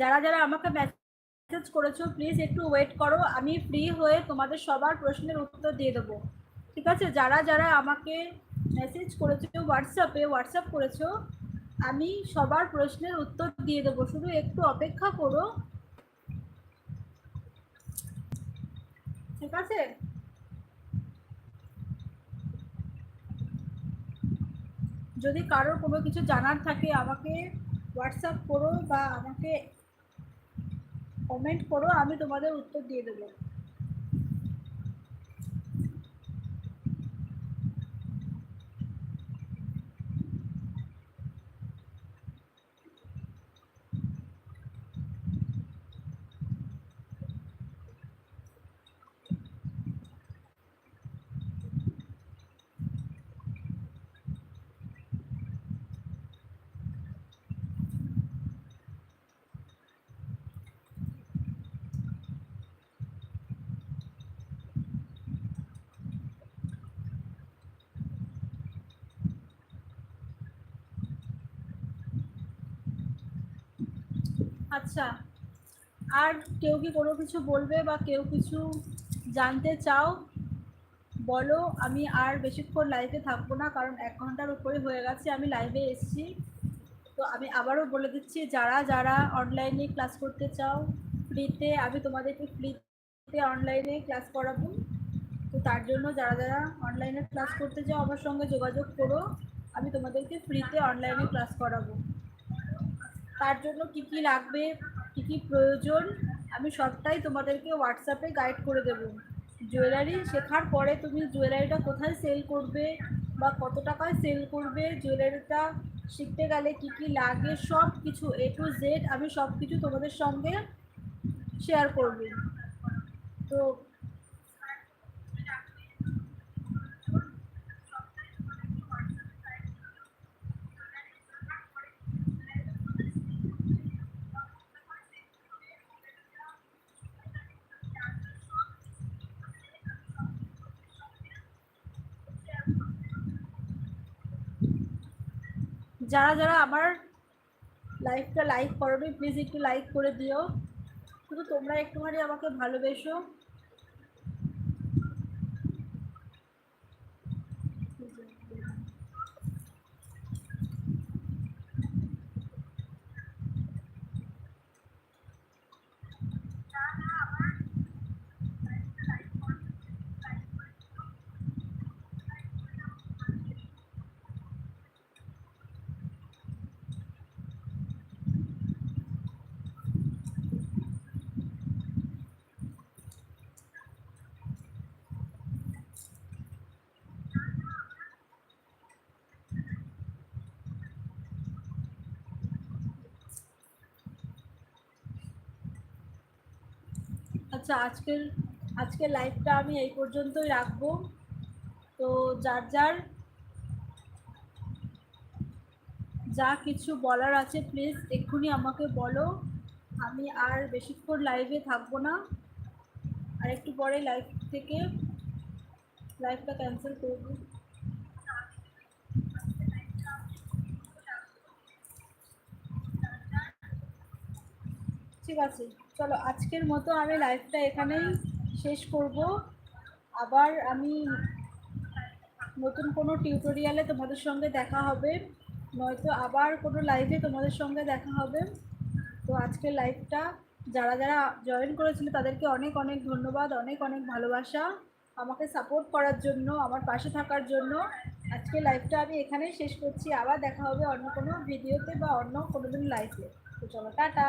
যারা যারা আমাকে মেসেজ করেছ প্লিজ একটু ওয়েট করো। আমি ফ্রি হয়ে তোমাদের সবার প্রশ্নের উত্তর দিয়ে দেবো। ঠিক আছে? যারা যারা আমাকে মেসেজ করেছ হোয়াটসঅ্যাপে হোয়াটসঅ্যাপ করেছ, আমি সবার প্রশ্নের উত্তর দিয়ে দেবো। শুধু একটু অপেক্ষা করো। ঠিক আছে? যদি কারোর কোনো কিছু জানার থাকে, আমাকে হোয়াটসঅ্যাপ করো বা আমাকে কমেন্ট করো আমি তোমাদের উত্তর দিয়ে দেবো। আচ্ছা আর কেউ কি কোনো কিছু বলবে বা কেউ কিছু জানতে চাও? বলো, আমি আর বেশিক্ষণ লাইভে থাকব না, কারণ এক ঘণ্টার উপরে হয়ে গেছে, আমি লাইভে এসেছি। তো আমি আবারও বলে দিচ্ছি, যারা যারা অনলাইনে ক্লাস করতে চাও ফ্রিতে আমি তোমাদেরকে ফ্রিতে অনলাইনে ক্লাস করাবো। তো তার জন্য যারা যারা অনলাইনে ক্লাস করতে চাও, আমার সঙ্গে যোগাযোগ করো। আমি তোমাদেরকে ফ্রিতে অনলাইনে ক্লাস করাবো। তার জন্য কি কি লাগবে, কি কি প্রয়োজন, আমি সবটাই তোমাদেরকে হোয়াটসঅ্যাপে গাইড করে দেব। জুয়েলারি শেখার পরে তুমি জুয়েলারিটা কোথায় সেল করবে বা কত টাকায় সেল করবে জুয়েলারিটা শিখতে গেলে কি কি লাগে সব কিছু এ টু জেড আমি সব কিছু তোমাদের সঙ্গে শেয়ার করব। তো যারা যারা আমার লাইফটা লাইক করো প্লিজ একটু লাইক করে দিও। শুধু তোমরা একটুখানি আমাকে ভালোবেসো। আচ্ছা আজকের আজকের লাইভটা আমি এই পর্যন্তই রাখব। তো যার যার যা কিছু বলার আছে প্লিজ এক্ষুনি আমাকে বলো। আমি আর বেশিক্ষণ লাইভে থাকব না। আর একটু পরে লাইভ থেকে লাইভটা ক্যান্সেল করব। ঠিক আছে, চলো আজকের মতো আমি লাইভটা এখানেই শেষ করব। আবার আমি নতুন কোনো টিউটোরিয়ালে তোমাদের সঙ্গে দেখা হবে, নয়তো আবার কোনো লাইভে তোমাদের সঙ্গে দেখা হবে। তো আজকের লাইভটা যারা যারা জয়েন করেছিল তাদেরকে অনেক অনেক ধন্যবাদ, অনেক অনেক ভালোবাসা আমাকে সাপোর্ট করার জন্য, আমার পাশে থাকার জন্য। আজকে লাইভটা আমি এখানেই শেষ করছি, আবার দেখা হবে অন্য কোনো ভিডিওতে বা অন্য কোনো দিন লাইভে তো চলো, টাটা।